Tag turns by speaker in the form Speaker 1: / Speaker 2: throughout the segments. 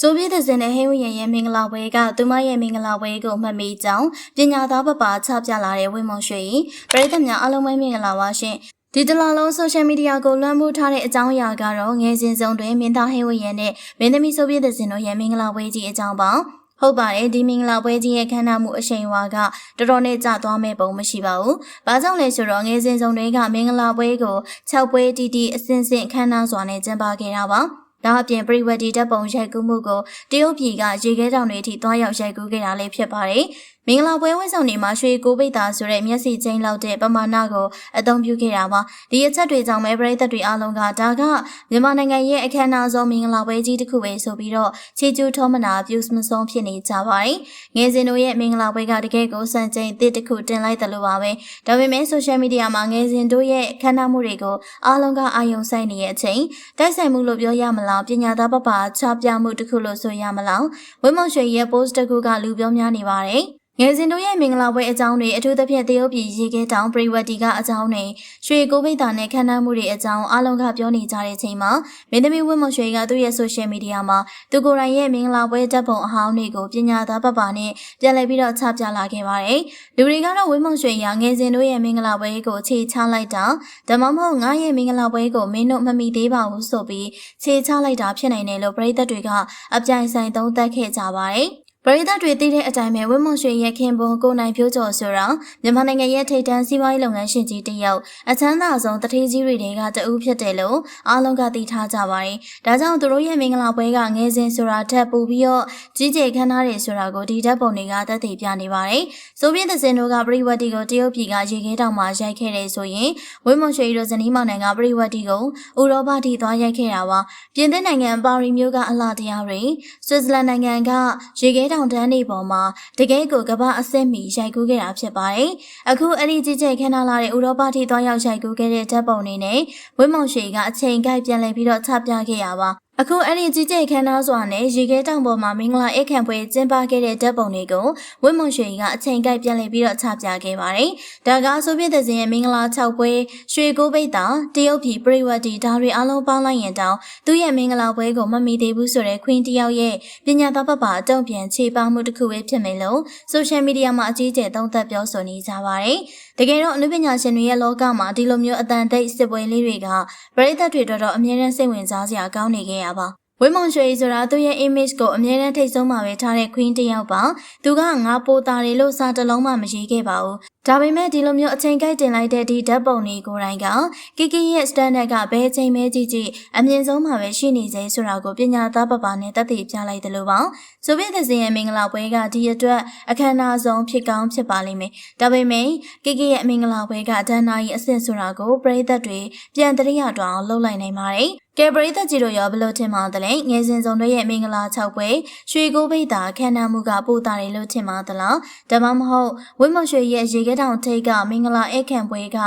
Speaker 1: ဆိုဗီယက်တစ်စင်နဲ့ဟိဝယရဲ့မင်္ဂလာပွဲကသူမရဲ့မင်္ဂလာပွဲကိုမှတ်မိကြောင်းပညာသားပပချပြလာတဲ့ဝင်းမုံရွှေ၏ပရိသတ်များအားလုံးပဲမင်္ဂလာပါရှင်ဒီတလာလုံးဆိုရှယ်မီဒီယာကိုလွှမ်းမိုးထားတဲ့အကြောင်းအရာကတော့ငယ်စဉ်စုံတွင်မင်းသားဟိဝယနဲ့မင်းသမီးဆိုဗီယက်တစ်စင်တို့ရဲ့မင်္ဂလာပွဲကြီးအကြောင်းပါဟုတ်ပါတယ်ဒီမင်္ဂလာပွဲကြီးရဲ့ခမ်းနားမှုအရှိန်အဝါကတော်တော်နဲ့ကြာသွားမဲ့ပုံမရှိပါဘူး။ဘာကြောင့်လဲဆိုတော့ငယ်စဉ်စုံတွေကမင်္ဂလာပွဲကို6ပွဲတီတီအစဉ်စဉ်ခမ်းနားစွာနဲ့ကျင်းပခဲ့တာပါ။ ဒါအပြင်ပရိဝတ်ဒီတပ်ပုံရိုက်ကူးမှုကိုတရုတ်ပြည်ကရေခဲတောင်တွေအထိသွားရောက်ရိုက်ကူးခဲ့တာလည်းဖြစ်ပါတယ်။မင်္ဂလာပွဲဝင်းဆောင်တွေမှာရွှေကိုပိတ်တာဆိုတဲ့မျက်စိချင်းလောက်တဲ့ပမာဏကိုအသုံးပြုခဲ့တာပါ။ဒီအချက်တွေကြောင့်ပဲပရိသတ်တွေအားလုံးကဒါကမြန်မာနိုင်ငံရဲ့အခမ်းအနားဆုံးမင်္ဂလာပွဲကြီးတစ်ခုပဲဆိုပြီးတော့ချီကျူးထောမနာပြုစမဆုံးဖြစ်နေကြပါတယ်။ငယ်စဉ်တို့ရဲ့မင်္ဂလာပွဲကတကယ်ကိုစံချိန်အသစ်တစ်ခုတင်လိုက်တယ်လို့ပါပဲ။ဒါပေမဲ့ဆိုရှယ်မီဒီယာမှာငယ်စဉ်တို့ရဲ့အခမ်းအနားမှုတွေကိုအားလုံးကအာရုံစိုက်နေတဲ့အချိန်တိုက်ဆိုင်မှုလို့ပြောရမလားပညာသားပပချပြမှုတစ်ခုလို့ဆိုရမလားဝင်းမောင်ရွှေရဲ့ post တစ်ခုကလူပြောများနေပါတယ်။ ငယ်စဉ်တို့ရဲ့မင်္ဂလာပွဲအကြောင်းတွေအထူးသဖြင့်တရုတ်ပြည်ရေခဲတောင်ပရိဝတ်တီကအကြောင်းတွေရွှေကိုဗိတ်တာနဲ့ခန္ဓာမှုတွေအကြောင်းအလုံးကပြောနေကြတဲ့ချိန်မှာမင်းသမီးဝင်းမရွှေကသူ့ရဲ့ဆိုရှယ်မီဒီယာမှာသူကိုယ်တိုင်ရဲ့မင်္ဂလာပွဲတပ်ပုံအဟောင်းတွေကိုပညာသားပပနဲ့ပြန်လည်ပြီးတော့ချပြလာခဲ့ပါတယ်။လူတွေကတော့ဝင်းမရွှေရငယ်စဉ်တို့ရဲ့မင်္ဂလာပွဲကိုခြေချလိုက်တာဒါမှမဟုတ်ငါရဲ့မင်္ဂလာပွဲကိုမင်းတို့မမိသေးပါဘူးဆိုပြီးခြေချလိုက်တာဖြစ်နိုင်တယ်လို့ပရိသတ်တွေကအပြိုင်ဆိုင်သုံးသပ်ခဲ့ကြပါတယ်။ ပရိသတ်တွေသိတဲ့အတိုင်းပဲဝင်းမွန်ရွှေရဲ့ခင်ပွန်ကိုနိုင်ဖြိုးကျော်ဆိုတာမြန်မာနိုင်ငံရဲ့ထိပ်တန်းစီးပွားရေးလုပ်ငန်းရှင်ကြီးတစ်ယောက်အချမ်းသာဆုံးတထေးကြီးတွေကတအူးဖြစ်တယ်လို့အားလုံးကသိထားကြပါတယ်။ဒါကြောင့်သူတို့ရဲ့မင်္ဂလာပွဲကငယ်စဉ်ဆိုတာထက်ပိုပြီးတော့ကြီးကျယ်ခမ်းနားတယ်ဆိုတာကိုဒီဓာတ်ပုံတွေကသက်သေပြနေပါတယ်။ဆိုဗီယက်သစင်တို့ကပရိဝတ်တီကိုတရုတ်ပြည်ကရေခဲတောင်မှာရိုက်ခဲ့တယ်ဆိုရင်ဝင်းမွန်ရွှေတို့ဇနီးမောင်နှံကပရိဝတ်တီကိုဥရောပထိသွားရိုက်ခဲ့တာပါ။ပြင်သစ်နိုင်ငံပါရီမြို့ကအလှတရားတွေဆွစ်ဇာလန်နိုင်ငံကရေခဲတောင်တန်းတွေပေါ်မှာတကယ်ကိုကမ္ဘာအဆင့်မီရိုက်ကူးခဲ့တာဖြစ်ပါတယ်။အခုအဲ့ဒီကြီးကျယ်ခမ်းနားလာတဲ့ဥရောပထိသွားရောက်ရိုက်ကူးခဲ့တဲ့ဓာတ်ပုံတွေနဲ့ဝင်းမောင်ရွှေကအချိန်ကိုက်ပြန်လည်ပြီးတော့ချပြခဲ့ရပါ အခုအဲ့ဒီကြီးကျယ်ခမ်းနားစွာနဲ့ရေခဲတောင်ပေါ်မှာမင်္ဂလာအိတ်ခံပွဲကျင်းပခဲ့တဲ့ဓာတ်ပုံတွေကိုဝင်းမွန်ရွှေကအချိန်ကိုက်ပြန်လည်ပြီးတော့ချပြခဲ့ပါတယ်။ဒါကဆိုဗီယက်သဇင်ရဲ့မင်္ဂလာ6ပွဲရွှေကိုပိတ်တာတရုတ်ပြည်ပရိဝတ်တီဒါတွေအလုံးပေါင်းလိုက်ရင်တောင်သူ့ရဲ့မင်္ဂလာပွဲကိုမမီသေးဘူးဆိုတဲ့ခွင်းတယောက်ရဲ့ပညာသားပပအတုံ့ပြန်ခြေပေါင်းမှုတစ်ခုပဲဖြစ်မယ်လို့ဆိုရှယ်မီဒီယာမှာအကြီးအကျယ်သုံးသပ်ပြောဆိုနေကြပါတယ်။တကယ်တော့အနုပညာရှင်တွေရဲ့လောကမှာဒီလိုမျိုးအတန်တိတ်စစ်ပွဲလေးတွေကပရိသတ်တွေတော်တော်အမြဲတမ်းစိတ်ဝင်စားစရာကောင်းနေခဲ့ရပါဝင်းမွန်ရွှေဆိုတာသူ့ရဲ့ image ကိုအမြဲတမ်းထိတ်ဆုံးမှာပဲထားတဲ့ queen တစ်ယောက်ပါသူကငါပိုတာတွေလို့စာတလုံးမှမရေးခဲ့ပါဘူး ဒါပေမဲ့ဒီလိုမျိုးအချိန်ကိုက်တင်လိုက်တဲ့ဒီဓာတ်ပုံတွေကိုယ်တိုင်ကကီကီရဲ့ standard ကဘယ်အချိန်မဲကြည့်ကြည့်အမြင့်ဆုံးမှာပဲရှိနေစေဆိုတာကိုပညာသားပပနဲ့တသက်ပြလိုက်တယ်လို့ပါဆိုဗီယက်သဇင်ရဲ့မင်္ဂလာပွဲကဒီအတွက်အခမ်းအနားဆုံးဖြစ်ကောင်းဖြစ်ပါလိမ့်မယ်ဒါပေမဲ့ကီကီရဲ့မင်္ဂလာပွဲကဒန်နာကြီးအဆင့်ဆိုတာကိုပရိသတ်တွေပြန်တရိယာတောင်လှုပ်လိုက်နိုင်ပါတယ်ကဲပရိသတ်ကြီးတို့ရောဘလို့ထင်ပါသလဲငယ်စဉ်စုံတွေရဲ့မင်္ဂလာ6ပွဲရွှေကိုပိတ်တာခန္ဓာမှုကပို့တာတယ်လို့ထင်ပါသလားဒါမှမဟုတ်ဝင်းမရွှေရဲ့ရေခဲတောင်ထိတ်ကမင်္ဂလာဧကန်ပွဲက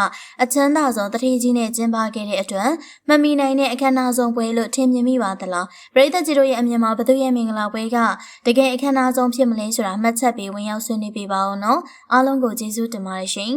Speaker 1: အချမ်းသာဆုံးတတိကြီးနဲ့ကျင်းပခဲ့တဲ့အတွက်မမီနိုင်တဲ့အခမ်းအနားဆုံးပွဲလို့ထင်မြင်မိပါသလားပရိသတ်ကြီးတို့ရဲ့အမြင်မှာဘသူရဲ့မင်္ဂလာပွဲကတကယ်အခမ်းအနားဆုံးဖြစ်မလဲဆိုတာမှတ်ချက်ပေးဝင်ရောက်ဆွေးနွေးပေးပါဦးနော်အားလုံးကိုကျေးဇူးတင်ပါတယ်ရှင်